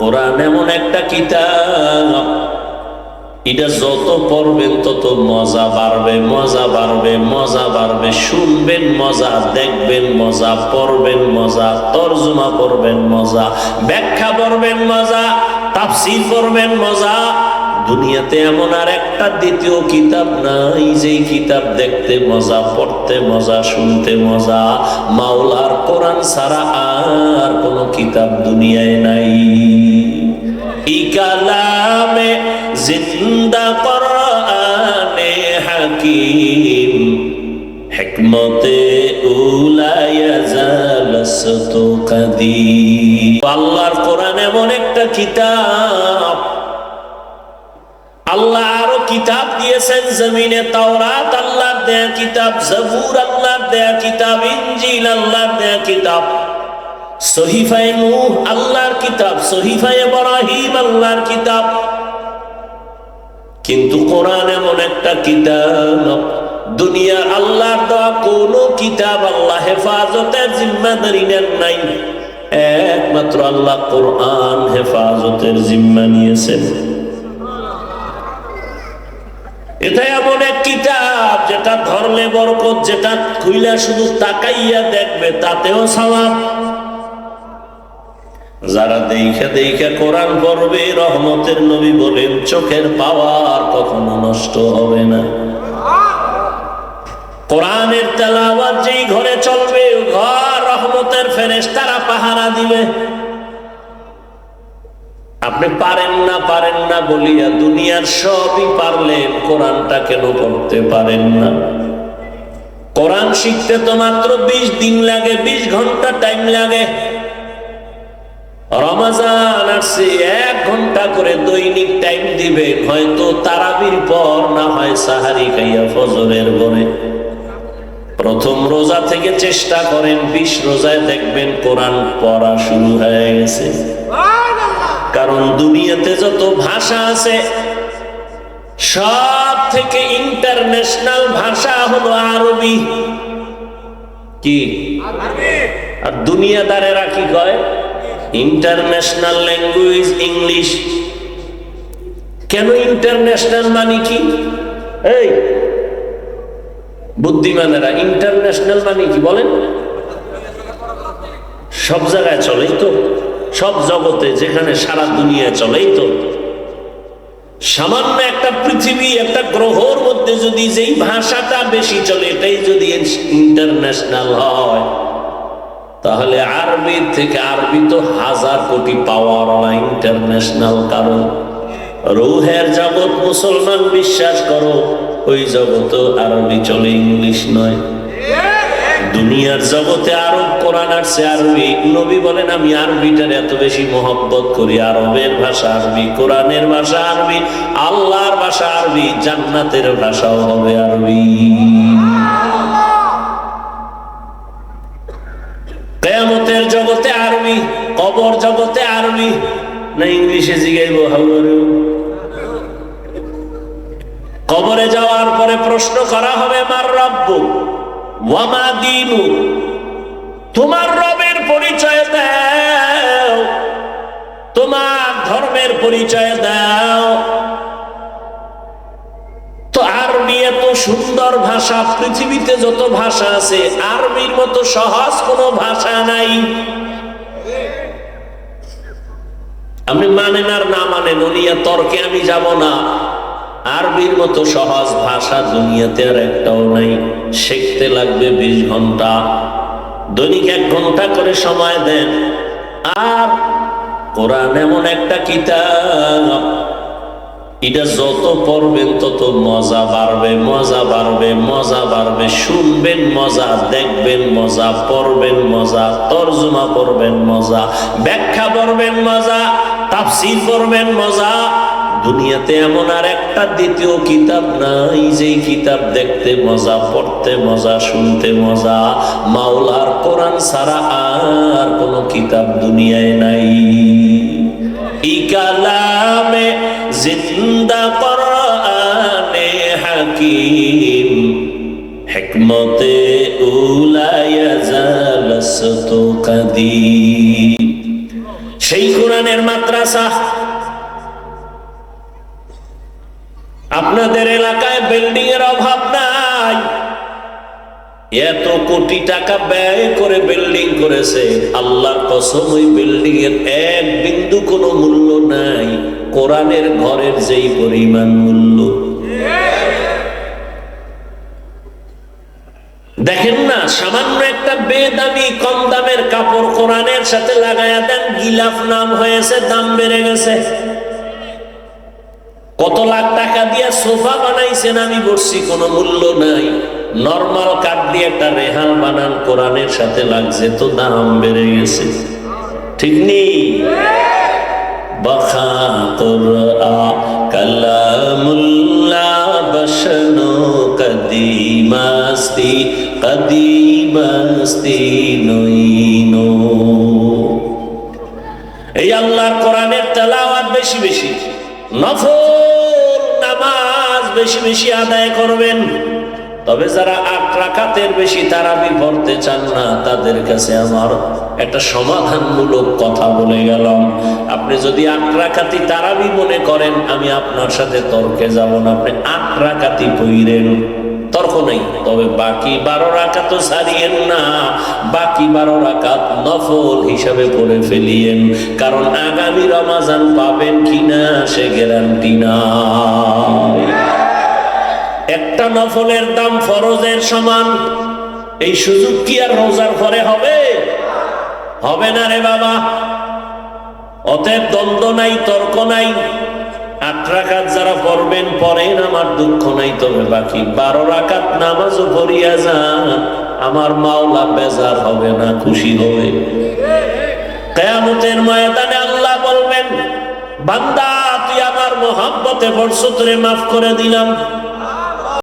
কোরআন এমন একটা কিতাব। এটা যত পড়বেন তত মজা বাড়বে মজা বাড়বে মজা বাড়বে। শুনবেন মজা, দেখবেন মজা, পড়বেন মজা, তর্জমা পড়বেন মজা, ব্যাখ্যা পড়বেন মজা, তাফসির করবেন মজা। দুনিয়াতে এমন আর একটা দ্বিতীয় কিতাব নাই, যেই কিতাব দেখতে মজা, পড়তে মজা, শুনতে মজা। মাওলার কোরআন ছাড়া আর কোনো কিতাব দুনিয়ায় নাই। ই কালামে জিন্দা কোরআনে হাকিম। হিকমতে আল্লাহর কোরআন এমন একটা কিতাব। আল্লাহ আরও কিতাব দিয়েছেন জমিনে তাওরাত, আল্লাহর দেয়া কিতাব, জবুর, আল্লাহর দেয়া কিতাব, ইনজিল, আল্লাহর দেয়া কিতাব। সহিফায়ে নূহ, আল্লাহর কিতাব। সহিফায়ে ইব্রাহিম, আল্লাহর কিতাব। কিন্তু কোরআন এমন একটা কিতাব, দুনিয়ার আল্লাহর দেওয়া কোন কিতাব আল্লাহ হেফাজতের জিম্মাদারি নেন নাই। একমাত্র আল্লাহ কোরআন হেফাজতের জিম্মা নিয়েছেন। এটা এমন এক কিতাব, যেটা ধরলে বরকত, যেটা খুইলা শুধু তাকাইয়া দেখবে, তাতেও সওয়াব। যারা দেখে দেখে কোরআন পড়বে, রহমতের নবী বলেন, চোখের পাওয়ার কখনো নষ্ট হবে না। কোরআনের তেলাওয়াত যেই ঘরে চলবে ঘর রহমতের ফেরেস তারা পাহারা দিবে। আপনি পারেন না পারেন না বলিয়া দুনিয়ার সবই পারলেন, কোরআনটা কেন করতে পারেন না? কোরআন শিখতে তো মাত্র বিশ দিন লাগে, বিশ ঘণ্টা টাইম লাগে। রমাজান আসছে, এক ঘণ্টা করে দৈনিক টাইম দিবেন হয়তো তারাবির পর না হয় সাহারি খাইয়া ফজরের পরে। প্রথম রোজা থেকে চেষ্টা করেন, বিশ রোজায় দেখবেন কোরআন পড়া শুরু হয়ে গেছে। কারণ দুনিয়াতে যত ভাষা আছে, সব থেকে ইন্টারন্যাশনাল ভাষা হলো আরবি। কি? আর দুনিয়াদারেরা কি কয়? ইন্টারন্যাশনাল ল্যাঙ্গুয়েজ ইংলিশ কেন ইন্টারন্যাশনাল মানে কি? এই, বুদ্ধিমানেরা ইন্টারন্যাশনাল মানে কি বলেন? সব জায়গায় চলেই তো, সব জগতে যেখানে সারা দুনিয়া চলেই তো। সামান্য একটা পৃথিবী, একটা গ্রহর মধ্যে যদি যেই ভাষাটা বেশি চলে, এটাই যদি ইন্টারন্যাশনাল হয়। তাহলে আরবি থেকে আরবি তো হাজার কোটি পাওয়ার ইন্টারন্যাশনাল কারণ। রুহের জগৎ মুসলমান বিশ্বাস করো, ওই জগৎ আরবি চলে ইংলিশ নয়। দুনিয়ার জগতে আরব, কোরআন আসছে আরবি। নবী বলেন, আমি আরবিটার এত বেশি মহব্বত করি। আরবের ভাষা আরবি, কোরআনের ভাষা আরবি, আল্লাহর ভাষা আরবি, জান্নাতের ভাষাও হবে আরবি। কেয়ামতের জগতে আরবি কবর জগতে আরবি না ইংলিশে জিগাইব হাউয়ারু কবরে যাওয়ার পরে প্রশ্ন করা হবে, মার রব্বু, ওয়ামা দিনু? তোমার রবের পরিচয় দাও। তোমার ধর্মের পরিচয় দাও। এত সুন্দর ভাষা, পৃথিবীতে যত ভাষা আছে, আরবির মতো সহজ কোনো ভাষা নাই। আপনি মানেন আর না মানেন উনিয়া তর্কে আমি যাব না। আরবির মতো সহজ ভাষা দুনিয়াতে আর একটাও নাই। শিখতে লাগবে বিশ ঘণ্টা। দৈনিক এক ঘণ্টা করে সময় দেন। আর কোরআন এমন একটা কিতাব এটা যত পড়বেন তত মজা বাড়বে মজা বাড়বে মজা বাড়বে। শুনবেন মজা, দেখবেন মজা, পড়বেন মজা, তর্জমা পড়বেন মজা, ব্যাখ্যা পড়বেন মজা, তাফসির করবেন মজা। দুনিয়াতে এমন আর একটা দ্বিতীয় কিতাব নাই, যেই কিতাব দেখতে মজা, পড়তে মজা, শুনতে মজা। মাওলার কোরআন ছাড়া আর কোনো কিতাব দুনিয়ায় নাই। ই কাদিম সেই কোরআনের মাদ্রাসা আপনাদের এলাকায় বিল্ডিং এর অভাব নাই। এত কোটি টাকা ব্যয় করে বিল্ডিং করেছে। আল্লাহর কসম, ওই বিল্ডিং এর এক বিন্দু কোনো মূল্য নাই। কোরআনের ঘরের যেই পরিমাণ মূল্য। দেখেন না, সামান্য একটা বেদামি কম দামের কাপড় কোরআনের সাথে লাগায়া দেন, গিলাফ নাম হয়েছে, দাম বেড়ে গেছে। কত লাখ টাকা দিয়ে সোফা বানাইছেন আমি বলছি, কোনো মূল্য নাই। নর্মাল কাঠ দিয়ে একটা রেহাল বানান, কোরআনের সাথে লাগছে, তো দাম বেড়ে গেছে। ঠিক নেই বখা কোরআ কালামুল্লাহ বসনো কদিমাস্তি এই আল্লাহর কোরআনের তেলাওয়াত বেশি বেশি, নফল নামাজ বেশি বেশি আদায় করবেন। তবে যারা আট রাকাতের বেশি চান না, তাদের কাছে আমার একটা সমাধানমূলক কথা বলে গেলাম। আপনি যদি আট রাকাতি তারাবি মনে করেন, আমি আপনার সাথে তর্কে যাব না। আপনি আট রাকাতি পইরেন তর্ক নেই। তবে বাকি বারো রাকাত সারিয়েন না। বাকি বারো রাকাত নফল হিসাবে পড়ে ফেলিয়েন। কারণ আগামী রমাজান পাবেন কিনা সে গ্যারান্টি না একটা নফলের দাম ফরজের সমান। এই সুযোগ কি আর রোজার পরে হবে? হবে না রে বাবা। অতএব দ্বন্দ্ব নাই, তর্ক নাই। আট রাকাত যারা পড়বেন পরেন আমার দুঃখ নাই তবে বাকি। বারো রাকাত নামাজও পড়িয়া যান, আমার মাওলা বেজার হবে না, খুশি হবে। কেয়ামতের ময়দানে আল্লাহ বলবেন, বান্দা, তুই আমার মোহাম্মতে বর্ষ তোরে মাফ করে দিলাম।